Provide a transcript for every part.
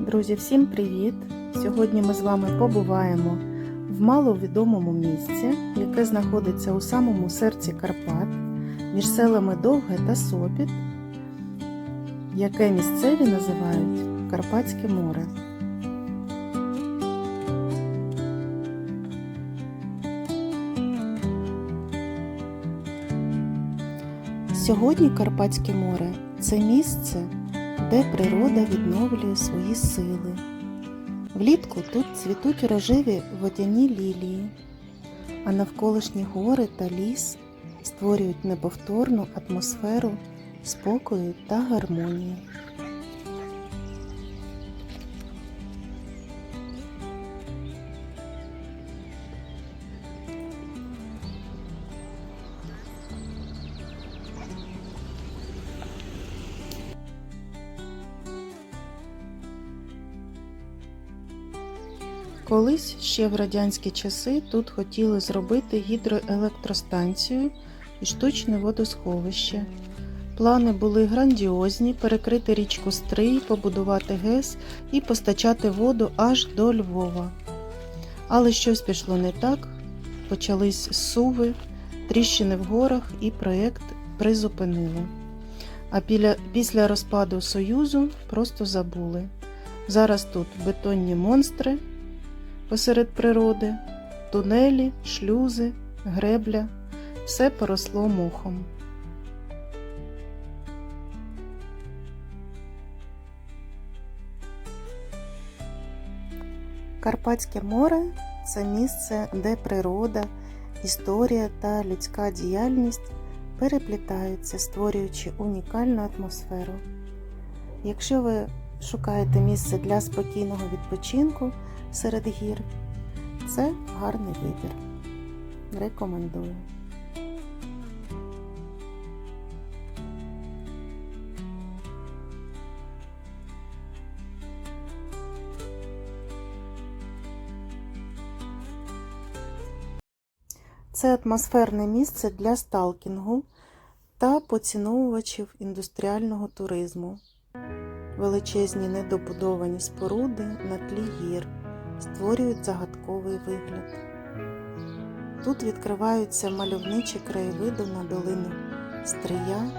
Друзі, всім привіт! Сьогодні ми з вами побуваємо в маловідомому місці, яке знаходиться у самому серці Карпат, між селами Довге та Сопіт, яке місцеві називають Карпатське море. Сьогодні Карпатське море це місце, де природа відновлює свої сили. Влітку тут цвітуть рожеві водяні лілії, а навколишні гори та ліс створюють неповторну атмосферу спокою та гармонії. Колись ще в радянські часи тут хотіли зробити гідроелектростанцію і штучне водосховище. Плани були грандіозні перекрити річку Стрий, побудувати ГЕС і постачати воду аж до Львова. Але щось пішло не так, почались суви, тріщини в горах і проєкт призупинили. А після розпаду Союзу просто забули. Зараз тут бетонні монстри посеред природи, тунелі, шлюзи, гребля, все поросло мохом. Карпатське море це місце, де природа, історія та людська діяльність переплітаються, створюючи унікальну атмосферу. Якщо ви шукаєте місце для спокійного відпочинку серед гір, це гарний вибір. Рекомендую. Це атмосферне місце для сталкінгу та поціновувачів індустріального туризму. Величезні недобудовані споруди на тлі гір створюють загадковий вигляд. Тут відкриваються мальовничі краєвиди на долину Стрия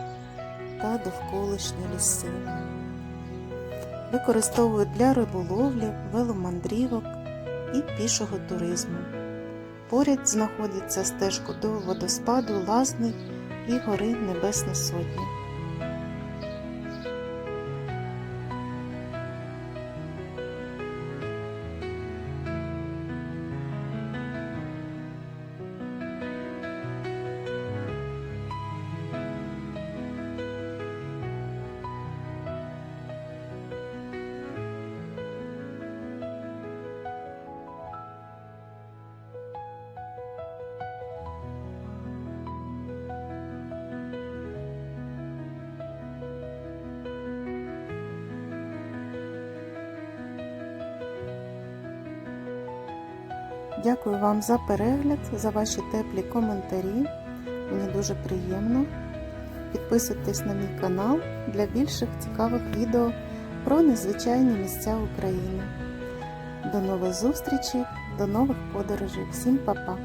та довколишні ліси. Використовують для риболовлі, веломандрівок і пішого туризму. Поряд знаходиться стежку до водоспаду Лазни і гори Небесна Сотня. Дякую вам за перегляд, за ваші теплі коментарі. Мені дуже приємно. Підписуйтесь на мій канал для більших цікавих відео про незвичайні місця України. До нових зустрічей, до нових подорожей. Всім па-па!